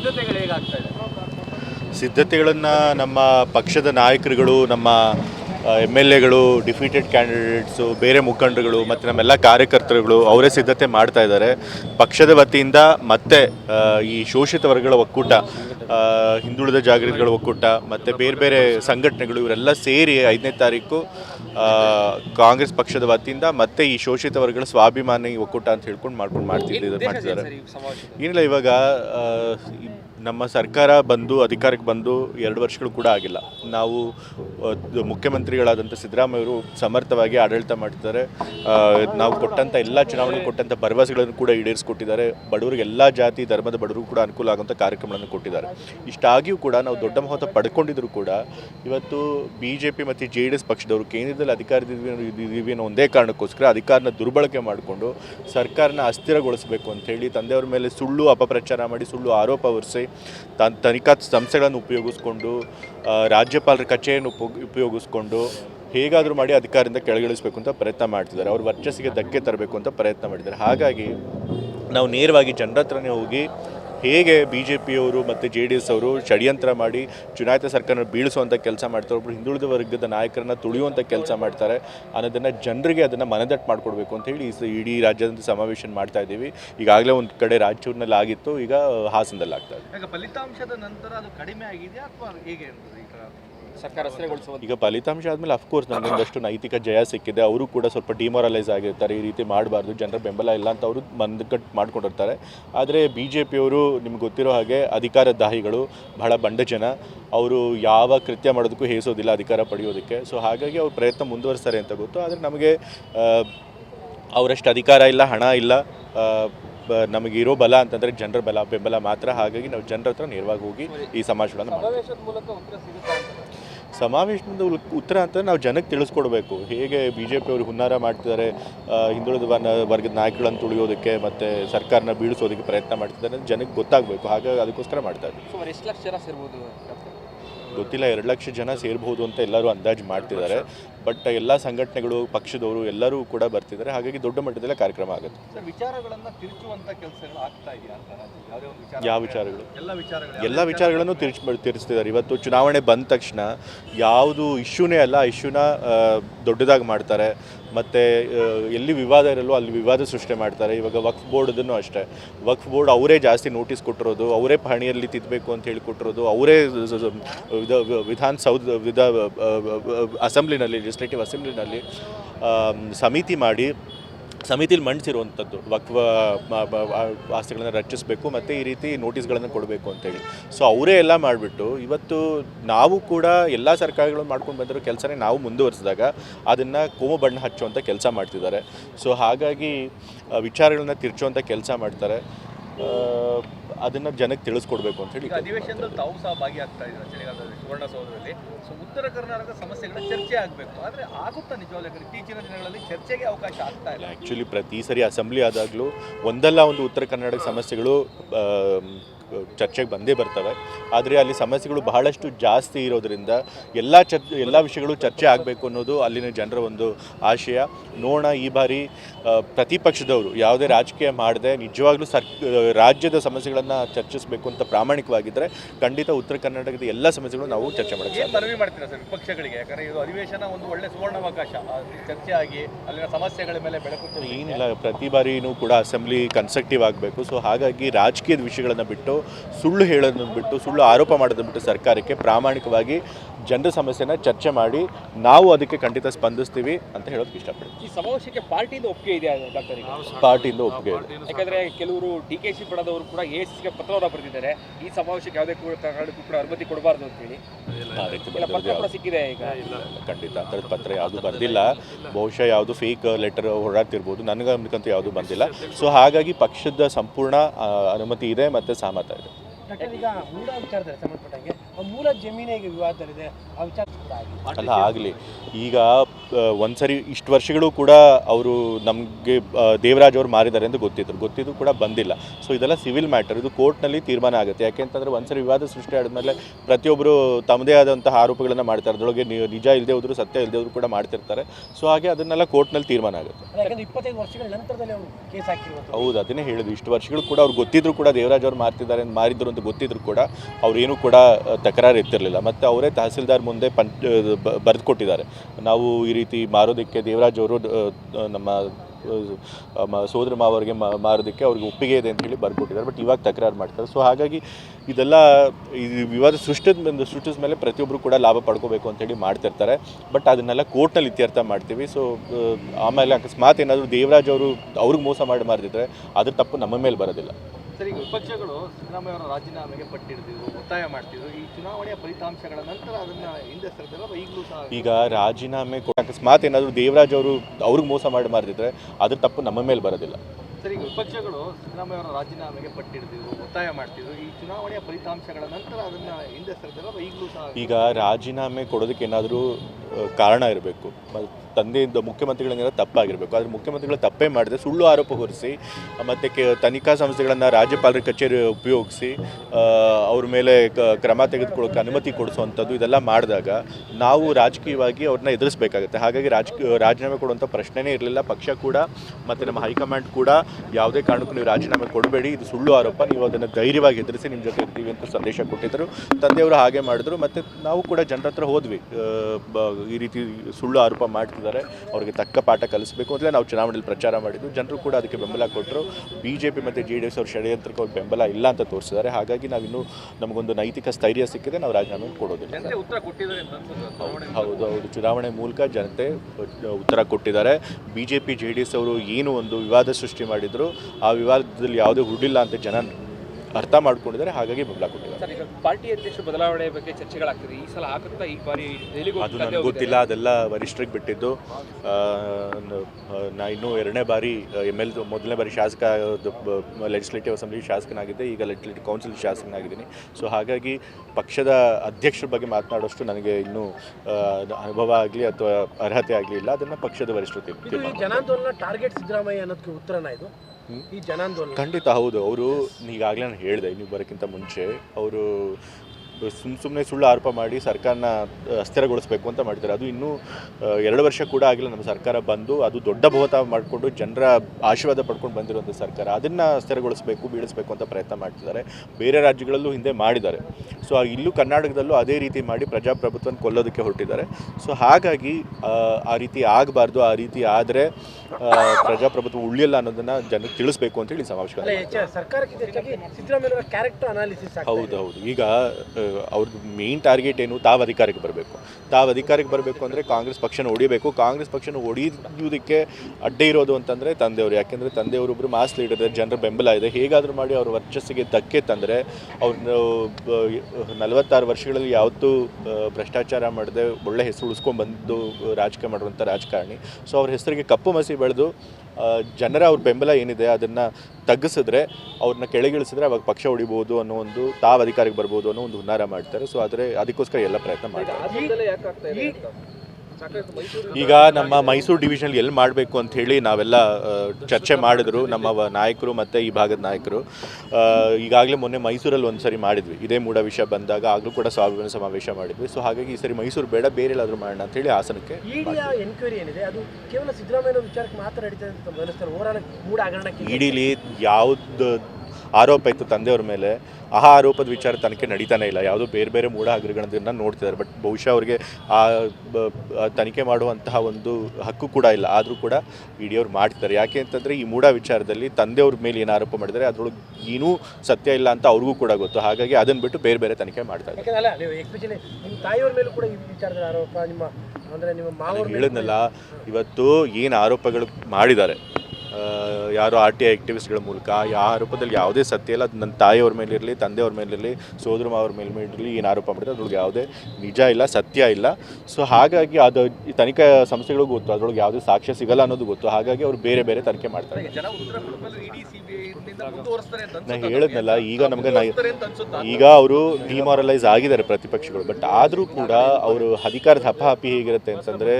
ಸಿದ್ಧತೆಗಳು ಹೇಗಾಗ್ತಾ ಸಿದ್ಧತೆಗಳನ್ನು ನಮ್ಮ ಪಕ್ಷದ ನಾಯಕರುಗಳು ನಮ್ಮ ಎಂ ಎಲ್ ಎಗಳು ಡಿಫೀಟೆಡ್ ಕ್ಯಾಂಡಿಡೇಟ್ಸು ಬೇರೆ ಮುಖಂಡರುಗಳು ಮತ್ತು ನಮ್ಮೆಲ್ಲ ಕಾರ್ಯಕರ್ತರುಗಳು ಅವರೇ ಸಿದ್ಧತೆ ಮಾಡ್ತಾ ಇದ್ದಾರೆ. ಪಕ್ಷದ ವತಿಯಿಂದ ಮತ್ತೆ ಈ ಶೋಷಿತ ವರ್ಗಗಳ ಒಕ್ಕೂಟ ಹಿಂದುಳಿದ ಜಾಗೃತಿಗಳ ಒಕ್ಕೂಟ ಮತ್ತು ಬೇರೆ ಬೇರೆ ಸಂಘಟನೆಗಳು ಇವರೆಲ್ಲ ಸೇರಿ ಐದನೇ ತಾರೀಕು ಕಾಂಗ್ರೆಸ್ ಪಕ್ಷದ ವತಿಯಿಂದ ಮತ್ತೆ ಈ ಶೋಷಿತ ವರ್ಗಗಳ ಸ್ವಾಭಿಮಾನಿ ಒಕ್ಕೂಟ ಅಂತ ಹೇಳ್ಕೊಂಡು ಮಾಡ್ಕೊಂಡು ಮಾಡ್ತಿದ್ದಾರೆ. ಮಾಡ್ತಿದ್ದಾರೆ ಏನಿಲ್ಲ ಇವಾಗ ನಮ್ಮ ಸರ್ಕಾರ ಬಂದು, ಅಧಿಕಾರಕ್ಕೆ ಬಂದು ಎರಡು ವರ್ಷಗಳು ಕೂಡ ಆಗಿಲ್ಲ. ನಾವು ಮುಖ್ಯಮಂತ್ರಿಗಳಾದಂಥ ಸಿದ್ದರಾಮಯ್ಯವರು ಸಮರ್ಥವಾಗಿ ಆಡಳಿತ ಮಾಡ್ತಿದ್ದಾರೆ. ನಾವು ಕೊಟ್ಟಂಥ ಎಲ್ಲ ಚುನಾವಣೆ ಕೊಟ್ಟಂಥ ಭರವಸೆಗಳನ್ನು ಕೂಡ ಈಡೇರಿಸಿಕೊಟ್ಟಿದ್ದಾರೆ. ಬಡವರಿಗೆ ಎಲ್ಲ ಜಾತಿ, ಧರ್ಮದ ಬಡವರು ಕೂಡ ಅನುಕೂಲ ಆಗುವಂಥ ಕಾರ್ಯಕ್ರಮಗಳನ್ನು ಕೊಟ್ಟಿದ್ದಾರೆ. ಇಷ್ಟಾಗಿಯೂ ಕೂಡ ನಾವು ದೊಡ್ಡ ಮಹತ್ವ ಪಡ್ಕೊಂಡಿದ್ರು ಕೂಡ ಇವತ್ತು ಬಿ ಜೆ ಪಿ ಮತ್ತು ಜೆ ಡಿ ಎಸ್ ಪಕ್ಷದವರು ಕೇಂದ್ರದಲ್ಲಿ ಅಧಿಕಾರದಿದ್ದೀವಿ ಅನ್ನೋ ಒಂದೇ ಕಾರಣಕ್ಕೋಸ್ಕರ ಅಧಿಕಾರನ ದುರ್ಬಳಕೆ ಮಾಡಿಕೊಂಡು ಸರ್ಕಾರನ ಅಸ್ಥಿರಗೊಳಿಸಬೇಕು ಅಂತ ಹೇಳಿ ತಂದೆಯವ್ರ ಮೇಲೆ ಸುಳ್ಳು ಅಪಪ್ರಚಾರ ಮಾಡಿ, ಸುಳ್ಳು ಆರೋಪ ಹೊರಿಸಿ ತನಿಖಾ ಸಂಸ್ಥೆಗಳನ್ನು ಉಪಯೋಗಿಸ್ಕೊಂಡು ರಾಜ್ಯಪಾಲರ ಕಚೇರಿಯನ್ನು ಉಪ, ಉಪಯೋಗಿಸ್ಕೊಂಡು ಹೇಗಾದರೂ ಮಾಡಿ ಅಧಿಕಾರದಿಂದ ಕೆಳಗಿಳಿಸಬೇಕು ಅಂತ ಪ್ರಯತ್ನ ಮಾಡ್ತಿದ್ದಾರೆ. ಅವ್ರ ವರ್ಚಸ್ಸಿಗೆ ಧಕ್ಕೆ ತರಬೇಕು ಅಂತ ಪ್ರಯತ್ನ ಮಾಡಿದ್ದಾರೆ. ಹಾಗಾಗಿ ನಾವು ನೇರವಾಗಿ ಜನರ ಹೋಗಿ ಹೇಗೆ ಬಿ ಜೆ ಪಿಯವರು ಮತ್ತು ಜೆ ಡಿ ಎಸ್ ಅವರು ಷಡ್ಯಂತ್ರ ಮಾಡಿ ಚುನಾಯಿತ ಸರ್ಕಾರ ಬೀಳಿಸುವಂಥ ಕೆಲಸ ಮಾಡ್ತಾರೆ ಒಬ್ಬರು ಹಿಂದುಳಿದ ವರ್ಗದ ನಾಯಕರನ್ನ ತುಳಿಯುವಂಥ ಕೆಲಸ ಮಾಡ್ತಾರೆ ಅನ್ನೋದನ್ನು ಜನರಿಗೆ ಅದನ್ನು ಮನದಟ್ಟು ಮಾಡಿಕೊಡ್ಬೇಕು ಅಂತ ಹೇಳಿ ಇಡೀ ರಾಜ್ಯದ ಸಮಾವೇಶ ಮಾಡ್ತಾ ಇದ್ದೀವಿ. ಈಗಾಗಲೇ ಒಂದು ಕಡೆ ರಾಯಚೂರಿನಲ್ಲಿ ಆಗಿತ್ತು, ಈಗ ಹಾಸನದಲ್ಲಿ ಆಗ್ತಾ ಇದೆ ಫಲಿತಾಂಶದ ನಂತರ ಅದು ಕಡಿಮೆ ಆಗಿದೆಯಾ ಅಥವಾ ಹೇಗೆ ಈಗ ಸರ್ಕಾರ ಅಸ್ಥಿರಗೊಳಿಸುವುದು ಈಗ ಫಲಿತಾಂಶ ಆದಮೇಲೆ ಅಫ್ಕೋರ್ಸ್ ನಮಗೊಂದಷ್ಟು ನೈತಿಕ ಜಯ ಸಿಕ್ಕಿದೆ. ಅವರು ಕೂಡ ಸ್ವಲ್ಪ ಡಿಮೊರಲೈಸ್ ಆಗಿರ್ತಾರೆ. ಈ ರೀತಿ ಮಾಡಬಾರ್ದು. ಜನರ ಬೆಂಬಲ ಇಲ್ಲ ಅಂತ ಅವರು ಮಂದಕಟ್ಟು ಮಾಡ್ಕೊಂಡಿರ್ತಾರೆ. ಆದರೆ ಬಿ ಜೆ ಪಿಯವರು ನಿಮ್ಗೆ ಗೊತ್ತಿರೋ ಹಾಗೆ ಅಧಿಕಾರ ದಾಹಿಗಳು ಬಹಳ ಬಂಡ ಜನ. ಅವರು ಯಾವ ಕೃತ್ಯ ಮಾಡೋದಕ್ಕೂ ಹೇಸೋದಿಲ್ಲ ಅಧಿಕಾರ ಪಡೆಯೋದಕ್ಕೆ. ಸೊ ಹಾಗಾಗಿ ಅವ್ರು ಪ್ರಯತ್ನ ಮುಂದುವರಿಸ್ತಾರೆ ಅಂತ ಗೊತ್ತು. ಆದರೆ ನಮಗೆ ಅವರಷ್ಟು ಅಧಿಕಾರ ಇಲ್ಲ ಹಣ ಇಲ್ಲ ನಮಗೆ ಇರೋ ನಮಗಿರೋ ಬಲ ಅಂತಂದರೆ ಜನರ ಬಲ ಬೆಂಬಲ ಮಾತ್ರ. ಹಾಗಾಗಿ ನಾವು ಜನರ ಹತ್ರ ನೇರವಾಗಿ ಹೋಗಿ ಈ ಸಮಾವೇಶಗಳನ್ನು ಸಮಾವೇಶದಿಂದ ಉತ್ತರ ಅಂತ ನಾವು ಜನಕ್ಕೆ ತಿಳಿಸ್ಕೊಡ್ಬೇಕು. ಹೇಗೆ ಬಿ ಜೆ ಪಿಯವರು ಹುನ್ನಾರ ಮಾಡ್ತಿದ್ದಾರೆ ಹಿಂದುಳಿದ ವರ್ಗದ ನಾಯಕಗಳನ್ನು ತುಳಿಯೋದಕ್ಕೆ ಮತ್ತು ಸರ್ಕಾರನ ಬೀಳಿಸೋದಕ್ಕೆ ಪ್ರಯತ್ನ ಮಾಡ್ತಿದ್ದಾರೆ ಅಂತ ಜನಕ್ಕೆ ಗೊತ್ತಾಗಬೇಕು. ಹಾಗಾಗಿ ಅದಕ್ಕೋಸ್ಕರ ಮಾಡ್ತಾ ಇದ್ದೀವಿ. ಸುಮಾರು ಎಷ್ಟು ಲಕ್ಷ ಜನ ಸೇರ್ಬೋದು ಗೊತ್ತಿಲ್ಲ ಎರಡು ಲಕ್ಷ ಜನ ಸೇರ್ಬೋದು ಅಂತ ಎಲ್ಲರೂ ಅಂದಾಜು ಮಾಡ್ತಿದ್ದಾರೆ. ಬಟ್ ಎಲ್ಲ ಸಂಘಟನೆಗಳು ಪಕ್ಷದವರು ಎಲ್ಲರೂ ಕೂಡ ಬರ್ತಿದ್ದಾರೆ. ಹಾಗಾಗಿ ದೊಡ್ಡ ಮಟ್ಟದಲ್ಲೇ ಕಾರ್ಯಕ್ರಮ ಆಗುತ್ತೆ. ಯಾವ ವಿಚಾರಗಳು? ಎಲ್ಲ ವಿಚಾರಗಳನ್ನು ತಿರ್ಚ್ ತಿರ್ಸ್ತಿದ್ದಾರೆ ಇವತ್ತು ಚುನಾವಣೆ ಬಂದ ತಕ್ಷಣ ಯಾವುದು ಇಶ್ಯೂನೇ ಅಲ್ಲ ಆ ಇಶ್ಯೂನ ದೊಡ್ಡದಾಗಿ ಮಾಡ್ತಾರೆ. ಮತ್ತು ಎಲ್ಲಿ ವಿವಾದ ಇರಲ್ಲೋ ಅಲ್ಲಿ ವಿವಾದ ಸೃಷ್ಟಿ ಮಾಡ್ತಾರೆ. ಇವಾಗ ವಕ್ಫ್ ಬೋರ್ಡದನ್ನು ಅಷ್ಟೇ. ವಕ್ಫ್ ಬೋರ್ಡ್ ಅವರೇ ಜಾಸ್ತಿ ನೋಟಿಸ್ ಕೊಟ್ಟಿರೋದು ಅವರೇ ಪಹಣಿಯಲ್ಲಿ ತಿದ್ದಬೇಕು ಅಂತ ಹೇಳಿ ಕೊಟ್ಟಿರೋದು ಅವರೇ ವಿಧಾನಸೌಧ ವಿಧ ಅಸೆಂಬ್ಲಿನಲ್ಲಿ ಲೆಜಿಸ್ಲೇಟಿವ್ ಅಸೆಂಬ್ಲಿನಲ್ಲಿ ಸಮಿತಿ ಮಾಡಿ, ಸಮಿತಿಲಿ ಮಂಡಿಸಿರುವಂಥದ್ದು, ವಕ್ವ ಆಸ್ತಿಗಳನ್ನು ರಚಿಸಬೇಕು ಮತ್ತು ಈ ರೀತಿ ನೋಟಿಸ್ಗಳನ್ನು ಕೊಡಬೇಕು ಅಂತೇಳಿ. ಸೊ ಅವರೇ ಎಲ್ಲ ಮಾಡಿಬಿಟ್ಟು, ಇವತ್ತು ನಾವು ಕೂಡ ಎಲ್ಲ ಸರ್ಕಾರಗಳು ಮಾಡ್ಕೊಂಡು ಬಂದಿರೋ ಕೆಲಸನೇ ನಾವು ಮುಂದುವರಿಸಿದಾಗ ಅದನ್ನು ಕೋಮು ಬಣ್ಣ ಹಚ್ಚುವಂಥ ಕೆಲಸ ಮಾಡ್ತಿದ್ದಾರೆ. ಸೊ ಹಾಗಾಗಿ ವಿಚಾರಗಳನ್ನ ತಿರ್ಚುವಂಥ ಕೆಲಸ ಮಾಡ್ತಾರೆ. ಅದನ್ನು ಜನಕ್ಕೆ ತಿಳಿಸ್ಕೊಡ್ಬೇಕು ಅಂತ ಹೇಳಿ ಅಧಿವೇಶನದಲ್ಲಿ ತಾವು ಸಹ ಭಾಗಿಯಾಗ್ತಾ ಇದ್ದೀರಾ ಚಳಿಗಾಲದಲ್ಲಿ ಸುವರ್ಣಸೌಧದಲ್ಲಿ. ಸೊ ಉತ್ತರ ಕರ್ನಾಟಕದ ಸಮಸ್ಯೆಗಳ ಚರ್ಚೆ ಆಗಬೇಕು. ಆದರೆ ಆಗುತ್ತಾ ನಿಜವಾಗ್ಲೂ ಇತ್ತೀಚಿನ ದಿನಗಳಲ್ಲಿ ಚರ್ಚೆಗೆ ಅವಕಾಶ ಆಗ್ತಾ ಇಲ್ಲ. ಆ್ಯಕ್ಚುಲಿ ಪ್ರತಿ ಸರಿ ಅಸೆಂಬ್ಲಿ ಆದಾಗಲೂ ಒಂದಲ್ಲ ಒಂದು ಉತ್ತರ ಕರ್ನಾಟಕ ಸಮಸ್ಯೆಗಳು ಚರ್ಚೆಗೆ ಬಂದೇ ಬರ್ತವೆ. ಆದರೆ ಅಲ್ಲಿ ಸಮಸ್ಯೆಗಳು ಬಹಳಷ್ಟು ಜಾಸ್ತಿ ಇರೋದರಿಂದ ಎಲ್ಲ ಚರ್ ಎಲ್ಲ ವಿಷಯಗಳು ಚರ್ಚೆ ಆಗಬೇಕು ಅನ್ನೋದು ಅಲ್ಲಿನ ಜನರ ಒಂದು ಆಶಯ. ನೋಡೋಣ ಈ ಬಾರಿ ಪ್ರತಿಪಕ್ಷದವರು ಯಾವುದೇ ರಾಜಕೀಯ ಮಾಡದೆ ನಿಜವಾಗ್ಲೂ ಸರ್ ರಾಜ್ಯದ ಸಮಸ್ಯೆಗಳನ್ನು ಚರ್ಚಿಸಬೇಕು ಅಂತ ಪ್ರಾಮಾಣಿಕವಾಗಿದ್ದರೆ ಖಂಡಿತ ಉತ್ತರ ಕರ್ನಾಟಕದ ಎಲ್ಲ ಸಮಸ್ಯೆಗಳು ನಾವು ಚರ್ಚೆ ಮಾಡ್ತೀವಿ ಮನವಿ ಮಾಡ್ತೀರಾ ಸರ್ ವಿಪಕ್ಷಗಳಿಗೆ? ಯಾಕಂದ್ರೆ ಇದು ಅಧಿವೇಶನ ಒಂದು ಒಳ್ಳೆ ಸುವರ್ಣಾವಕಾಶ. ಚರ್ಚೆ ಆಗಿ ಅಲ್ಲಿನ ಸಮಸ್ಯೆಗಳ ಮೇಲೆ ಬೆಳಕು ಏನಿಲ್ಲ ಪ್ರತಿ ಬಾರಿನೂ ಕೂಡ ಅಸೆಂಬ್ಲಿ ಕನ್ಸ್ಟ್ರಕ್ಟಿವ್ ಆಗಬೇಕು. ಸೊ ಹಾಗಾಗಿ ರಾಜಕೀಯದ ವಿಷಯಗಳನ್ನು ಬಿಟ್ಟು ಸುಳ್ಳು ಹೇಳೋದನ್ನು ಬಿಟ್ಟು ಸುಳ್ಳು ಆರೋಪ ಮಾಡೋದನ್ನು ಬಿಟ್ಟು ಸರ್ಕಾರಕ್ಕೆ ಪ್ರಾಮಾಣಿಕವಾಗಿ ಜನರ ಸಮಸ್ಯೆನ ಚರ್ಚೆ ಮಾಡಿ ನಾವು ಅದಕ್ಕೆ ಖಂಡಿತ ಸ್ಪಂದಿಸ್ತೀವಿ ಅಂತ ಹೇಳೋದಕ್ಕೆ ಇಷ್ಟಪಡ್ತೀವಿ ಈ ಸಮಾವೇಶಕ್ಕೆ ಪಾರ್ಟಿಯಿಂದ ಒಪ್ಪಿಗೆ ಇದೆಯಾ ಡಾಕ್ಟರ್ ಪಾರ್ಟಿಯಿಂದ ಒಪ್ಪಿಗೆ ಇದೆ. ಯಾಕಂದ್ರೆ ಕೆಲವರು ಡಿ ಕೆ ಸಿ ಪಡೆದವರು ಕೂಡ ಎ ಗೆ ಪತ್ರವನ್ನು ಬರೆದಿದ್ದಾರೆ. ಈ ಸಮಾವೇಶಕ್ಕೆ ಯಾವುದೇ ಕೂಡ ಕಾರಣಕ್ಕೂ ಕೂಡ ಅನುಮತಿ ಕೊಡಬಾರ್ದು ಅಂತ ಹೇಳಿ ಸಿಕ್ಕಿದೆ ಈಗ. ಖಂಡಿತ. ಆ ಥರದ ಪತ್ರ ಯಾವುದು ಬಂದಿಲ್ಲ. ಬಹುಶಃ ಯಾವುದು ಫೇಕ್ ಲೆಟರ್ ಹೊರಡ್ತಿರ್ಬೋದು. ನನಗಂತೂ ಯಾವುದು ಬಂದಿಲ್ಲ. ಸೊ ಹಾಗಾಗಿ ಪಕ್ಷದ ಸಂಪೂರ್ಣ ಅನುಮತಿ ಇದೆ ಮತ್ತು ಸಹಮತ ಇದೆ ಈಗ ಮೂಲ ವಿಚಾರದಲ್ಲಿ ಸಂಬಂಧಪಟ್ಟಂಗೆ ಮೂಲ ಜಮೀನಿಗೆ ವಿವಾದದಲ್ಲಿದೆ ಆ ವಿಚಾರ. ಅಲ್ಲ ಆಗಲಿ. ಈಗ ಒಂದು ಒಂದ್ಸರಿ ಇಷ್ಟು ವರ್ಷಗಳು ಕೂಡ ಅವರು ನಮಗೆ ದೇವರಾಜ್ ಅವರು ಮಾರಿದ್ದಾರೆ ಅಂತ ಗೊತ್ತಿದ್ರು. ಗೊತ್ತಿದ್ದು ಕೂಡ ಬಂದಿಲ್ಲ. ಸೊ ಇದೆಲ್ಲ ಸಿವಿಲ್ ಮ್ಯಾಟರ್ ಇದು ಕೋರ್ಟ್ನಲ್ಲಿ ತೀರ್ಮಾನ ಆಗುತ್ತೆ. ಯಾಕೆಂತಂದ್ರೆ ಒಂದ್ಸರಿ ವಿವಾದ ಸೃಷ್ಟಿ ಆದಮೇಲೆ ಪ್ರತಿಯೊಬ್ಬರು ತಮ್ಮದೇ ಆದಂತಹ ಆರೋಪಗಳನ್ನು ಮಾಡ್ತಾರೆ. ಅದರೊಳಗೆ ನಿಜ ಇಲ್ಲದೆ ಹೋದ್ರು ಸತ್ಯ ಇಲ್ಲದೆ ಹೋದ್ರು ಕೂಡ ಮಾಡ್ತಿರ್ತಾರೆ. ಸೊ ಹಾಗೆ ಅದನ್ನೆಲ್ಲ ಕೋರ್ಟ್ನಲ್ಲಿ ತೀರ್ಮಾನ ಆಗುತ್ತೆ. ಹೌದು ಅದನ್ನೇ ಹೇಳಿದ್ರು ಇಷ್ಟು ವರ್ಷಗಳು ಕೂಡ ಅವ್ರು ಗೊತ್ತಿದ್ರು ಕೂಡ ದೇವರಾಜ್ ಅವರು ಮಾರ್ತಿದ್ದಾರೆ ಅಂತ ಮಾರಿದ್ರು ಅಂತ ಗೊತ್ತಿದ್ರು ಕೂಡ ಅವ್ರೇನು ಕೂಡ ತಕರಾರು ಎತ್ತಿರಲಿಲ್ಲ. ಮತ್ತು ಅವರೇ ತಹಸೀಲ್ದಾರ್ ಮುಂದೆ ಪಂಚ ಬರೆದು ಕೊಟ್ಟಿದ್ದಾರೆ ನಾವು ಈ ರೀತಿ ಮಾರೋದಕ್ಕೆ ದೇವರಾಜ್ ಅವರು ನಮ್ಮ ಸೋದರ ಮಾವರಿಗೆ ಮಾರೋದಕ್ಕೆ ಅವ್ರಿಗೆ ಒಪ್ಪಿಗೆ ಇದೆ ಅಂತ ಹೇಳಿ ಬರ್ಕೊಟ್ಟಿದ್ದಾರೆ ಬಟ್ ಇವಾಗ ತಕರಾರು ಮಾಡ್ತಾರೆ. ಸೊ ಹಾಗಾಗಿ ಇದೆಲ್ಲ, ಈ ವಿವಾದ ಸೃಷ್ಟಿದ ಸೃಷ್ಟಿಸಿದ ಮೇಲೆ ಪ್ರತಿಯೊಬ್ಬರು ಕೂಡ ಲಾಭ ಪಡ್ಕೋಬೇಕು ಅಂತೇಳಿ ಮಾಡ್ತಿರ್ತಾರೆ. ಬಟ್ ಅದನ್ನೆಲ್ಲ ಕೋರ್ಟ್ನಲ್ಲಿ ಇತ್ಯರ್ಥ ಮಾಡ್ತೀವಿ. ಸೊ ಆಮೇಲೆ ಅಕಸ್ಮಾತ್ ಏನಾದರೂ ದೇವರಾಜ್ ಅವರು, ಅವ್ರಿಗೆ ಮೋಸ ಮಾಡಿ ಮಾರಿದ್ರೆ ಅದ್ರ ತಪ್ಪು ನಮ್ಮ ಮೇಲೆ ಬರೋದಿಲ್ಲ. ಸರ್ ವಿಪಕ್ಷಗಳು ಸಿದ್ದರಾಮಯ್ಯ ಅವರ ರಾಜೀನಾಮೆಗೆ ಪಟ್ಟಿಡ್ತಿದ್ರು ಒತ್ತಾಯ ಮಾಡ್ತಿದ್ರು ಈ ಚುನಾವಣೆಯ ಫಲಿತಾಂಶಗಳ ನಂತರ ಅದನ್ನ ಹಿಂದೆ ಸರಿದಲ್ಲ ಈಗಲೂ ಸಹ ಈಗ ರಾಜೀನಾಮೆ ಅಕಸ್ಮಾತ್ ಏನಾದರೂ ದೇವರಾಜ್ ಅವರು ಅವ್ರಿಗೆ ಮೋಸ ಮಾಡಿ ಮಾರಿದ್ರೆ ಅದ್ರ ತಪ್ಪು ನಮ್ಮ ಮೇಲೆ ಬರೋದಿಲ್ಲ. ಸರಿ ವಿಪಕ್ಷಗಳು ಸಿದ್ದರಾಮಯ್ಯ ಅವರ ರಾಜೀನಾಮೆಗೆ ಪಟ್ಟಿಡ್ತಿದ್ರು ಒತ್ತಾಯ ಮಾಡ್ತಿದ್ರು ಈ ಚುನಾವಣೆಯ ಫಲಿತಾಂಶಗಳ ನಂತರ ಅದನ್ನ ಹಿಂದೆ ಸರಿದಲ್ಲ ಈಗಲೂ ಸಹ ಈಗ ರಾಜೀನಾಮೆ ಕೊಡೋದಕ್ಕೆ ಏನಾದರೂ ಕಾರಣ ಇರಬೇಕು. ತಂದೆಯಿಂದ ಮುಖ್ಯಮಂತ್ರಿಗಳನ್ನೆಲ್ಲ ತಪ್ಪಾಗಿರಬೇಕು. ಆದರೆ ಮುಖ್ಯಮಂತ್ರಿಗಳು ತಪ್ಪೇ ಮಾಡಿದೆ ಸುಳ್ಳು ಆರೋಪ ಹೊರಿಸಿ, ಮತ್ತು ಕೆ, ತನಿಖಾ ಸಂಸ್ಥೆಗಳನ್ನು ರಾಜ್ಯಪಾಲರ ಕಚೇರಿ ಉಪಯೋಗಿಸಿ ಅವ್ರ ಮೇಲೆ ಕ್ರಮ ತೆಗೆದುಕೊಳ್ಳೋಕೆ ಅನುಮತಿ ಕೊಡಿಸುವಂಥದ್ದು ಇದೆಲ್ಲ ಮಾಡಿದಾಗ ನಾವು ರಾಜಕೀಯವಾಗಿ ಅವ್ರನ್ನ ಎದುರಿಸಬೇಕಾಗುತ್ತೆ. ಹಾಗಾಗಿ ರಾಜಕೀಯ, ರಾಜೀನಾಮೆ ಕೊಡುವಂಥ ಪ್ರಶ್ನೆನೇ ಇರಲಿಲ್ಲ. ಪಕ್ಷ ಕೂಡ, ಮತ್ತು ನಮ್ಮ ಹೈಕಮಾಂಡ್ ಕೂಡ ಯಾವುದೇ ಕಾರಣಕ್ಕೂ ನೀವು ರಾಜೀನಾಮೆ ಕೊಡಬೇಡಿ. ಇದು ಸುಳ್ಳು ಆರೋಪ. ನೀವು ಅದನ್ನು ಧೈರ್ಯವಾಗಿ ಎದುರಿಸಿ ನಿಮ್ಮ ಜೊತೆ ಇರ್ತೀವಿ ಅಂತ ಸಂದೇಶ ಕೊಟ್ಟಿದ್ದರು. ತಂದೆಯವರು ಹಾಗೆ ಮಾಡಿದ್ರು. ಮತ್ತು ನಾವು ಕೂಡ ಜನರ ಹತ್ರ ಹೋದ್ವಿ. ಈ ರೀತಿ ಸುಳ್ಳು ಆರೋಪ ಮಾಡ್ತಿದ್ದಾರೆ. ಅವರಿಗೆ ತಕ್ಕ ಪಾಠ ಕಲಿಸಬೇಕು ಅಂತಲೇ ನಾವು ಚುನಾವಣೆಯಲ್ಲಿ ಪ್ರಚಾರ ಮಾಡಿದ್ದು. ಜನರು ಕೂಡ ಅದಕ್ಕೆ ಬೆಂಬಲ ಕೊಟ್ಟರು. ಬಿ ಜೆ ಪಿ ಮತ್ತು ಜೆ ಡಿ ಎಸ್ ಅವ್ರ ಷಡ್ಯಂತ್ರಕ್ಕೆ ಅವ್ರ ಬೆಂಬಲ ಇಲ್ಲ ಅಂತ ತೋರಿಸಿದ್ದಾರೆ. ಹಾಗಾಗಿ ನಾವಿನ್ನೂ ನಮಗೊಂದು ನೈತಿಕ ಸ್ಥೈರ್ಯ ಸಿಕ್ಕಿದೆ. ನಾವು ರಾಜೀನಾಮೆ ಕೊಡೋದಿಲ್ಲ. ಹೌದು ಹೌದು ಚುನಾವಣೆ ಮೂಲಕ ಜನತೆ ಉತ್ತರ ಕೊಟ್ಟಿದ್ದಾರೆ. B J P J D S ಅವರು ಏನು ಒಂದು ವಿವಾದ ಸೃಷ್ಟಿ ಮಾಡಿದ್ರು ಆ ವಿವಾದದಲ್ಲಿ ಯಾವುದೇ ಹುಡಿಲ್ಲ ಅಂತ ಜನ ಅರ್ಥ ಮಾಡ್ಕೊಂಡಿದ್ದಾರೆ ಹಾಗಾಗಿ ಬೆಂಬಲ ಕೊಟ್ಟಿದ್ದಾರೆ. ಪಾರ್ಟಿ ಅಧ್ಯಕ್ಷ ಬದಲಾವಣೆ ಬಗ್ಗೆ ಚರ್ಚೆಗಳಾಗ್ತದೆ. ಈ ಸಲ ಆಗುತ್ತಾ? ಈ ಬಾರಿ ಅದು ನನಗೆ ಗೊತ್ತಿಲ್ಲ ಅದೆಲ್ಲ ವರಿಷ್ಠರಿಗೆ ಬಿಟ್ಟಿದ್ದು. ನ- ಇನ್ನೂ ಎರಡನೇ ಬಾರಿ ಎಂ ಎಲ್ ಮೊದಲನೇ ಬಾರಿ ಶಾಸಕ ಲೆಜಿಸ್ಲೇಟಿವ್ ಅಸೆಂಬ್ಲಿ ಶಾಸಕನಾಗಿದ್ದೆ. ಈಗ ಲೆಜಿಸ್ಲೇಟಿವ್ ಕೌನ್ಸಿಲ್ ಶಾಸಕನಾಗಿದ್ದೀನಿ. ಸೊ ಹಾಗಾಗಿ ಪಕ್ಷದ ಅಧ್ಯಕ್ಷರ ಬಗ್ಗೆ ಮಾತನಾಡೋಷ್ಟು ನನಗೆ ಇನ್ನೂ ಅನುಭವ ಆಗಲಿ ಅಥವಾ ಅರ್ಹತೆ ಆಗಲಿ ಇಲ್ಲ ಅದನ್ನು ಪಕ್ಷದ ವರಿಷ್ಠರು ತೀರ್- ತೀರ್ಮಾನ ಜನಾಂದೋಲನ ಟಾರ್ಗೆಟ್ ಸಿದ್ದರಾಮಯ್ಯ ಅನ್ನೋದಕ್ಕೆ ಉತ್ತರನ ಇದು. ಈ ಜನಾಂದೋಲನ. ಖಂಡಿತ ಹೌದು ಅವರು ಈಗಾಗಲೇ ನಾನು ಹೇಳಿದೆ ನೀವು ಬರೋಕ್ಕಿಂತ ಮುಂಚೆ ಅವರು ಸುಮ್ಮ ಸುಮ್ಮನೆ ಸುಳ್ಳು ಆರೋಪ ಮಾಡಿ ಸರ್ಕಾರನ ಅಸ್ಥಿರಗೊಳಿಸಬೇಕು ಅಂತ ಮಾಡ್ತಾರೆ ಅದು ಇನ್ನೂ ಎರಡು ವರ್ಷ ಕೂಡ ಆಗಿಲ್ಲ ನಮ್ಮ ಸರ್ಕಾರ ಬಂದು. ಅದು ದೊಡ್ಡ ಬಹುತ ಮಾಡಿಕೊಂಡು ಜನರ ಆಶೀರ್ವಾದ ಪಡ್ಕೊಂಡು ಬಂದಿರುವಂಥ ಸರ್ಕಾರ ಅದನ್ನು ಅಸ್ಥಿರಗೊಳಿಸಬೇಕು ಬೀಳಿಸಬೇಕು ಅಂತ ಪ್ರಯತ್ನ ಮಾಡ್ತಿದ್ದಾರೆ. ಬೇರೆ ರಾಜ್ಯಗಳಲ್ಲೂ ಹಿಂದೆ ಮಾಡಿದ್ದಾರೆ. ಸೊ ಇಲ್ಲೂ ಕರ್ನಾಟಕದಲ್ಲೂ ಅದೇ ರೀತಿ ಮಾಡಿ ಪ್ರಜಾಪ್ರಭುತ್ವನ ಕೊಲ್ಲೋದಕ್ಕೆ ಹೊರಟಿದ್ದಾರೆ. ಸೊ ಹಾಗಾಗಿ ಆ, ರೀತಿ ಆಗಬಾರ್ದು ಆ ರೀತಿ ಆದರೆ ಪ್ರಜಾಪ್ರಭುತ್ವ ಉಳಿಯಲ್ಲ ಅನ್ನೋದನ್ನು ಜನಕ್ಕೆ ತಿಳಿಸ್ಬೇಕು ಅಂತ ಹೇಳಿ ಸಮಾವೇಶ ಹೌದು ಹೌದು. ಈಗ ಅವ್ರದ್ದು ಮೇನ್ ಟಾರ್ಗೆಟ್ ಏನು? ತಾವು ಅಧಿಕಾರಕ್ಕೆ ಬರಬೇಕು. ತಾವು ಅಧಿಕಾರಕ್ಕೆ ಬರಬೇಕು ಅಂದರೆ ಕಾಂಗ್ರೆಸ್ ಪಕ್ಷನ ಹೊಡಿಬೇಕು. ಕಾಂಗ್ರೆಸ್ ಪಕ್ಷನ ಹೊಡಿಯೋದಕ್ಕೆ ಅಡ್ಡೆ ಇರೋದು ಅಂತಂದರೆ ತಂದೆಯವರು. ಯಾಕೆಂದರೆ ತಂದೆಯವರೊಬ್ಬರು ಮಾಸ್ ಲೀಡರ್ ಜನರ ಬೆಂಬಲ ಇದೆ. ಹೇಗಾದರೂ ಮಾಡಿ ಅವ್ರ ವರ್ಚಸ್ಸಿಗೆ ಧಕ್ಕೆ ತಂದರೆ ಅವ್ರನ್ನ ನಲವತ್ತಾರು ವರ್ಷಗಳಲ್ಲಿ ಯಾವತ್ತೂ ಭ್ರಷ್ಟಾಚಾರ ಮಾಡದೆ ಒಳ್ಳೆ ಹೆಸರು ಉಳಿಸ್ಕೊಂಡ್ಬಂದು ರಾಜಕೀಯ ಮಾಡುವಂಥ ರಾಜಕಾರಣಿ. ಸೊ ಅವ್ರ ಹೆಸರಿಗೆ ಕಪ್ಪು ಮಸಿ ಬೆಳೆದು ಜನರ ಅವ್ರ ಬೆಂಬಲ ಏನಿದೆ ಅದನ್ನು ತಗ್ಗಿಸಿದ್ರೆ ಅವ್ರನ್ನ ಕೆಳಗಿಳಿಸಿದ್ರೆ ಅವಾಗ ಪಕ್ಷ ಹೊಡಿಬೋದು ಅನ್ನೋ ಒಂದು ತಾವು ಅಧಿಕಾರಕ್ಕೆ ಬರ್ಬೋದು ಅನ್ನೋ ಒಂದು ಹುನ್ನಾರ ಮಾಡ್ತಾರೆ. ಸೊ ಆದರೆ ಅದಕ್ಕೋಸ್ಕರ ಎಲ್ಲ ಪ್ರಯತ್ನ ಮಾಡ್ತಾರೆ. ಈಗ ನಮ್ಮ ಮೈಸೂರು ಡಿವಿಷನ್ ಎಲ್ಲಿ ಮಾಡಬೇಕು ಅಂತ ಹೇಳಿ ನಾವೆಲ್ಲ ಚರ್ಚೆ ಮಾಡಿದ್ರು ನಮ್ಮ ವ- ನಾಯಕರು ಮತ್ತು ಈ ಭಾಗದ ನಾಯಕರು. ಈಗಾಗಲೇ ಮೊನ್ನೆ ಮೈಸೂರಲ್ಲಿ ಒಂದು ಸರಿ ಮಾಡಿದ್ವಿ. ಇದೇ ಮೂಡ ವಿಷಯ ಬಂದಾಗ ಆಗಲೂ ಕೂಡ ಸ್ವಾಭಿಮಾನ ಸಮಾವೇಶ ಮಾಡಿದ್ವಿ. ಸೊ ಹಾಗಾಗಿ ಈ ಸರಿ ಮೈಸೂರು ಬೇಡ ಬೇರೆ ಎಲ್ಲಾದರೂ ಮಾಡೋಣ ಅಂತ ಹೇಳಿ ಹಾಸನಕ್ಕೆ ಇಡಿಯ ಎನ್ಕ್ವೈರಿ ಏನಿದೆ? ಅದು ಕೇವಲ ಸಿದ್ದರಾಮಯ್ಯ ವಿಚಾರಕ್ಕೆ ಮಾತ್ರ ನಡೀತದೆ ಅಂತ ಗಮನಿಸ್ತಾರೆ ಮೂಡ ಹಗರಣಕ್ಕೆ ಇಡೀಲಿ ಯಾವ್ದು ಆರೋಪ ಇತ್ತು ತಂದೆಯವ್ರ ಮೇಲೆ. ಆ ಆರೋಪದ ವಿಚಾರ ತನಿಖೆ ನಡೀತಾನೆ ಇಲ್ಲ. ಯಾವುದೋ ಬೇರೆ ಬೇರೆ ಮೂಢ ಹಗರಣಗಳನ್ನ ನೋಡ್ತಿದ್ದಾರೆ. ಬಟ್ ಬಹುಶಃ ಅವ್ರಿಗೆ ಆ ತನಿಖೆ ಮಾಡುವಂತಹ ಒಂದು ಹಕ್ಕು ಕೂಡ ಇಲ್ಲ. ಆದರೂ ಕೂಡ ಇಡಿಯವ್ರು ಮಾಡ್ತಿದ್ದಾರೆ. ಯಾಕೆ ಅಂತಂದರೆ ಈ ಮೂಢ ವಿಚಾರದಲ್ಲಿ ತಂದೆಯವ್ರ ಮೇಲೆ ಏನು ಆರೋಪ ಮಾಡಿದ್ದಾರೆ ಅದರೊಳಗೆ ಏನೂ ಸತ್ಯ ಇಲ್ಲ ಅಂತ ಅವ್ರಿಗೂ ಕೂಡ ಗೊತ್ತು. ಹಾಗಾಗಿ ಅದನ್ನು ಬಿಟ್ಟು ಬೇರೆ ಬೇರೆ ತನಿಖೆ ಮಾಡ್ತಾ ಇದ್ದಾರೆ. ಯಾಕಂದ್ರೆ ಅಲ್ಲ ನೀವು ಎಸ್ಪೆಷಲಿ ನಿಮ್ಮ ತಾಯಿಯವ್ರ ಮೇಲೂ ಕೂಡ ಈ ವಿಚಾರದ ಆರೋಪ ನಿಮ್ಮ ಅಂದ್ರೆ ನಿಮ್ಮ ಮಾವರ ಮೇಲೆ ಹೇಳಿದ್ನಲ್ಲ ಇವತ್ತು ಏನು ಆರೋಪಗಳು ಮಾಡಿದ್ದಾರೆ? ಯಾರು ಆರ್ ಟಿ ಐ ಆಕ್ಟಿವಿಸ್ಟ್ಗಳ ಮೂಲಕ ಯಾವ ಆರೋಪದಲ್ಲಿ ಯಾವುದೇ ಸತ್ಯ ಇಲ್ಲ. ಅದು ನನ್ನ ತಾಯಿಯವ್ರ ಮೇಲೆ ಇರಲಿ ತಂದೆಯವ್ರ ಮೇಲೆ ಇರಲಿ ಸೋದರ ಮಾವ್ರ ಮೇಲೆ ಇರಲಿ ಏನು ಆರೋಪ ಮಾಡಿದ್ರೆ ಅದ್ರೊಳಗೆ ಯಾವುದೇ ನಿಜ ಇಲ್ಲ ಸತ್ಯ ಇಲ್ಲ. ಸೊ ಹಾಗಾಗಿ ಅದು ಈ ತನಿಖಾ ಸಂಸ್ಥೆಗಳು ಗೊತ್ತು ಅದ್ರೊಳಗೆ ಯಾವುದೇ ಸಾಕ್ಷ್ಯ ಸಿಗಲ್ಲ ಅನ್ನೋದು ಗೊತ್ತು. ಹಾಗಾಗಿ ಅವರು ಬೇರೆ ಬೇರೆ ತನಿಖೆ ಮಾಡ್ತಾರೆ. ನಾನು ಹೇಳಿದ್ನಲ್ಲ ಈಗ ನಮಗೆ ಈಗ ಅವರು ಡಿಮಾರಲೈಸ್ ಆಗಿದ್ದಾರೆ ಪ್ರತಿಪಕ್ಷಗಳು. ಬಟ್ ಆದರೂ ಕೂಡ ಅವರು ಅಧಿಕಾರದ ಹಪಾಹಪಿ ಹೇಗಿರುತ್ತೆ ಅಂತಂದರೆ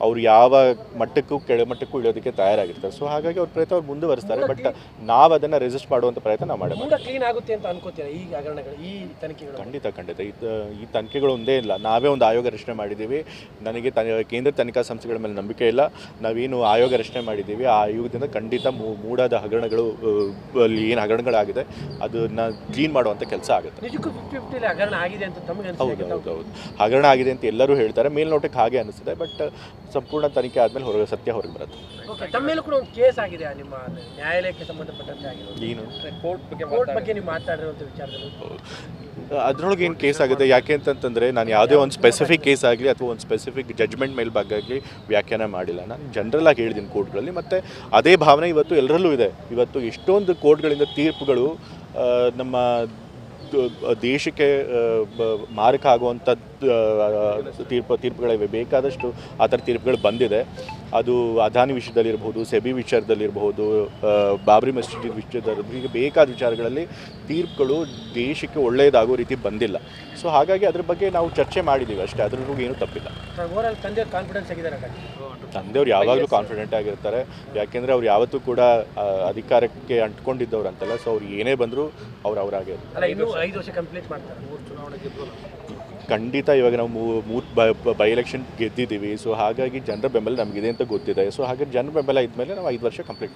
ಅವ್ರು ಯಾವ ಮಟ್ಟಕ್ಕೂ ಕೆಳಮಟ್ಟಕ್ಕೂ ಇಳಿಯೋದಕ್ಕೆ ತಯಾರಾಗಿರ್ತಾರೆ. ಸೊ ಹಾಗಾಗಿ ಅವ್ರ ಪ್ರಯತ್ನ ಅವ್ರು ಮುಂದುವರಿಸ್ತಾರೆ. ಬಟ್ ನಾವು ಅದನ್ನು ರೆಸಿಸ್ಟ್ ಮಾಡುವಂಥ ಪ್ರಯತ್ನ ನಾವು ಮಾಡಬೇಕು ಮೂಡ ಕ್ಲೀನ್ ಆಗುತ್ತೆ ಅಂತ ಅನ್ಕೋತೀರಾ ಈ ಹಗರಣಗಳು ಈ ತನಿಖೆಗಳು? ಖಂಡಿತ ಖಂಡಿತ. ಇದು ಈ ತನಿಖೆಗಳು ಒಂದೇ ಇಲ್ಲ. ನಾವೇ ಒಂದು ಆಯೋಗ ರಚನೆ ಮಾಡಿದ್ದೀವಿ. ನನಗೆ ತ ಕೇಂದ್ರ ತನಿಖಾ ಸಂಸ್ಥೆಗಳ ಮೇಲೆ ನಂಬಿಕೆ ಇಲ್ಲ. ನಾವೇನು ಆಯೋಗ ರಚನೆ ಮಾಡಿದ್ದೀವಿ. ಆ ಆಯೋಗದಿಂದ ಖಂಡಿತ ಮೂ- ಮೂಡಾದ ಹಗರಣಗಳು ಅಲ್ಲಿ ಏನು ಹಗರಣಗಳಾಗಿದೆ ಅದನ್ನ ಕ್ಲೀನ್ ಮಾಡುವಂಥ ಕೆಲಸ ಆಗುತ್ತೆ. ಹೌದು ಹೌದು ಹೌದು. ಹಗರಣ ಆಗಿದೆ ಅಂತ ಎಲ್ಲರೂ ಹೇಳ್ತಾರೆ. ಮೇಲ್ನೋಟಕ್ಕೆ ಹಾಗೆ ಅನಿಸ್ತದೆ ಬಟ್ ಸಂಪೂರ್ಣ ತನಿಖೆ ಆದಮೇಲೆ ಹೊರಗೆ ಸತ್ಯ ಹೊರಗೆ ಬರುತ್ತೆ. ಓಕೆ ತಮ್ಮ ಮೇಲೂ ಕೂಡ ಒಂದು ಕೇಸ್ ಆಗಿದೆ ನಿಮ್ಮ ನ್ಯಾಯಾಲಯಕ್ಕೆ ಸಂಬಂಧಪಟ್ಟಂತೆ ಆಗಿರೋದು ಏನು? ಕೋರ್ಟ್ ಬಗ್ಗೆ ಕೋರ್ಟ್ ಬಗ್ಗೆ ನೀವು ಮಾತಾಡಿರುವಂಥ ವಿಚಾರದಲ್ಲಿ. ಅದ್ರೊಳಗೆ ಏನು ಕೇಸ್ ಆಗುತ್ತೆ ಯಾಕೆ ಅಂತಂತಂದರೆ ನಾನು ಯಾವುದೇ ಒಂದು ಸ್ಪೆಸಿಫಿಕ್ ಕೇಸ್ ಆಗಲಿ ಅಥವಾ ಒಂದು ಸ್ಪೆಸಿಫಿಕ್ ಜಜ್ಮೆಂಟ್ ಮೇಲೆ ಬಗ್ಗೆ ವ್ಯಾಖ್ಯಾನ ಮಾಡಿಲ್ಲ. ನಾನು ಜನರಲ್ ಆಗಿ ಹೇಳಿದ್ದೀನಿ ಕೋರ್ಟ್ಗಳಲ್ಲಿ ಮತ್ತು ಅದೇ ಭಾವನೆ ಇವತ್ತು ಎಲ್ಲರಲ್ಲೂ ಇದೆ. ಇವತ್ತು ಎಷ್ಟೊಂದು ಕೋರ್ಟ್ಗಳಿಂದ ತೀರ್ಪುಗಳು ನಮ್ಮ ದೇಶಕ್ಕೆ ಮಾರಕ ಆಗುವಂಥ ತೀರ್ಪು ತೀರ್ಪುಗಳಿವೆ. ಬೇಕಾದಷ್ಟು ಆ ಥರ ತೀರ್ಪುಗಳು ಬಂದಿದೆ. ಅದು ಅದಾನಿ ವಿಷಯದಲ್ಲಿರ್ಬೋದು ಸೆಬಿ ವಿಚಾರದಲ್ಲಿರ್ಬೋದು ಬಾಬ್ರಿ ಮಸೀದಿ ವಿಷಯದಲ್ಲಿ ಈಗ ಬೇಕಾದ ವಿಚಾರಗಳಲ್ಲಿ ತೀರ್ಪುಗಳು ದೇಶಕ್ಕೆ ಒಳ್ಳೆಯದಾಗೋ ರೀತಿ ಬಂದಿಲ್ಲ. ಸೊ ಹಾಗಾಗಿ ಅದ್ರ ಬಗ್ಗೆ ನಾವು ಚರ್ಚೆ ಮಾಡಿದ್ದೀವಿ ಅಷ್ಟೇ. ಅದ್ರಲ್ಲೂ ಏನೂ ತಪ್ಪಿಲ್ಲ. ತಂದೆ. ತಂದೆಯವ್ರು ಯಾವಾಗಲೂ ಕಾನ್ಫಿಡೆಂಟ್ ಆಗಿರ್ತಾರೆ. ಯಾಕೆಂದರೆ ಅವ್ರು ಯಾವತ್ತೂ ಕೂಡ ಅಧಿಕಾರಕ್ಕೆ ಅಂಟ್ಕೊಂಡಿದ್ದವ್ರು ಅಂತಲ್ಲ. ಸೊ ಅವ್ರು ಏನೇ ಬಂದರೂ ಅವ್ರು ಅವರಾಗೆ ಖಂಡಿತ ಇವಾಗ ನಾವು ಮೂ- ಮೂರು ಬೈ ಎಲೆಕ್ಷನ್ ಗೆದ್ದಿದ್ದೀವಿ. ಸೊ ಹಾಗಾಗಿ ಜನರ ಬೆಂಬಲ ನಮಗಿದೆ ಅಂತ ಗೊತ್ತಿದೆ. ಸೊ ಹಾಗಾಗಿ ಜನರ ಬೆಂಬಲ ಇದ್ಮೇಲೆ ನಾವು ಐದು ವರ್ಷ ಕಂಪ್ಲೀಟ್